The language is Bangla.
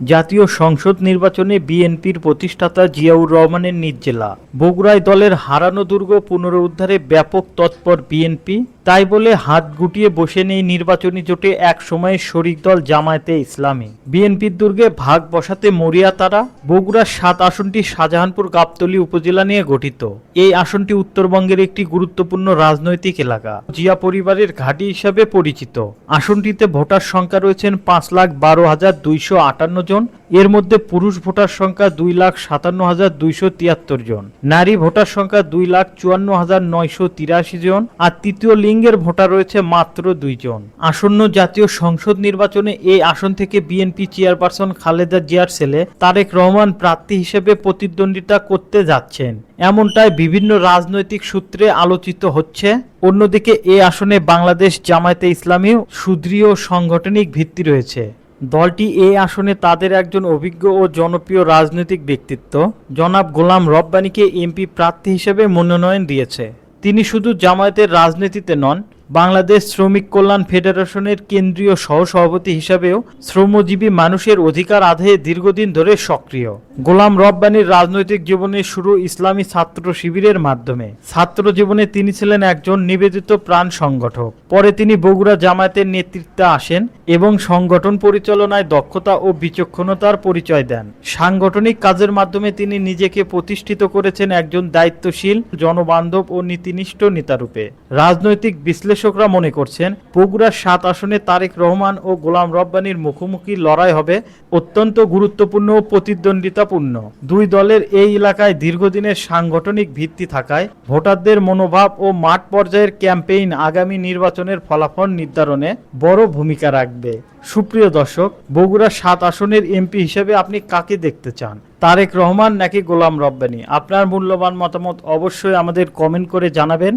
জাতীয় সংসদ নির্বাচনে বিএনপির প্রতিষ্ঠাতা জিয়াউর রহমানের নিজ জেলা। বগুড়ায় দলের হারানো দুর্গ পুনরুদ্ধারে ব্যাপক তৎপর বিএনপি। তাই বলে হাত গুটিয়ে বসে নেই নির্বাচনী জোটে এক সময়ের শরিক দল জামায়াতে ইসলামী। বিএনপির দুর্গে ভাগ বসাতে মরিয়া তারা, বগুড়ার সাত আসনটি শাহজাহানপুর গাবতলী উপজেলা নিয়ে গঠিত। এই আসনটি উত্তরবঙ্গের একটি গুরুত্বপূর্ণ রাজনৈতিক এলাকা। জিয়া পরিবারের ঘাঁটি হিসাবে পরিচিত। আসনটিতে ভোটার সংখ্যা রয়েছেন পাঁচ লাখ বারো হাজার দুইশো আটান্ন জন। এর মধ্যে পুরুষ ভোটার সংখ্যা দুই লাখ সাতান্ন হাজার দুইশো তিয়াত্তর জন, নারী ভোটার সংখ্যা দুই লাখ চুয়ান্ন হাজার নয়শো তিরাশি জন, আর তৃতীয় লিঙ্গের ভোটার রয়েছে মাত্র দুইজন আসন্ন জাতীয় সংসদ নির্বাচনে এই আসন থেকে বিএনপি চেয়ারপারসন খালেদা জিয়ার ছেলে তারেক রহমান প্রার্থী হিসেবে প্রতিদ্বন্দ্বিতা করতে যাচ্ছেন। এমনটাই বিভিন্ন রাজনৈতিক সূত্রে আলোচিত হচ্ছে। অন্যদিকে এ আসনে বাংলাদেশ জামায়াতে ইসলামী সুদৃঢ় সাংগঠনিক ভিত্তি রয়েছে। দলটি এই আসনে তাদের একজন অভিজ্ঞ ও জনপ্রিয় রাজনৈতিক ব্যক্তিত্ব। জনাব গোলাম রব্বানীকে এমপি প্রার্থী হিসেবে মনোনয়ন দিয়েছে। তিনি শুধু জামায়াতের রাজনীতিতে নন বাংলাদেশ শ্রমিক কল্যাণ ফেডারেশনের কেন্দ্রীয় সহসভাপতি হিসাবেও শ্রমজীবী মানুষের অধিকার আদায়ে দীর্ঘদিন ধরে সক্রিয়। গোলাম রব্বানীর রাজনৈতিক জীবনের শুরু ইসলামী ছাত্র শিবিরের মাধ্যমে। ছাত্র জীবনে তিনি ছিলেন একজন নিবেদিত প্রাণ সংগঠক। পরে তিনি বগুড়া জামায়াতের নেতৃত্বে আসেন এবং সংগঠন পরিচালনায় দক্ষতা ও বিচক্ষণতার পরিচয় দেন। সাংগঠনিক কাজের মাধ্যমে তিনি নিজেকে প্রতিষ্ঠিত করেছেন একজন দায়িত্বশীল, জনবান্ধব ও নীতিনিষ্ঠ নেতারূপে। রাজনৈতিক বিশ্লেষকরা মনে করছেন, বগুড়ার সাত আসনে তারেক রহমান ও গোলাম রব্বানীর মুখোমুখি লড়াই হবে অত্যন্ত গুরুত্বপূর্ণ ও প্রতিদ্বন্দ্বিতাপূর্ণ। দুই দলের এই এলাকায় দীর্ঘদিনের সাংগঠনিক ভিত্তি থাকায় ভোটারদের মনোভাব ও মাঠ পর্যায়ের ক্যাম্পেইন আগামী নির্বাচনের ফলাফল নির্ধারণে বড় ভূমিকা রাখবে। সুপ্রিয় দর্শক, বগুড়ার সাত আসনের এমপি হিসেবে আপনি কাকে দেখতে চান? তারেক রহমান নাকি গোলাম রব্বানি? আপনার মূল্যবান মতামত অবশ্যই আমাদের কমেন্ট করে জানাবেন।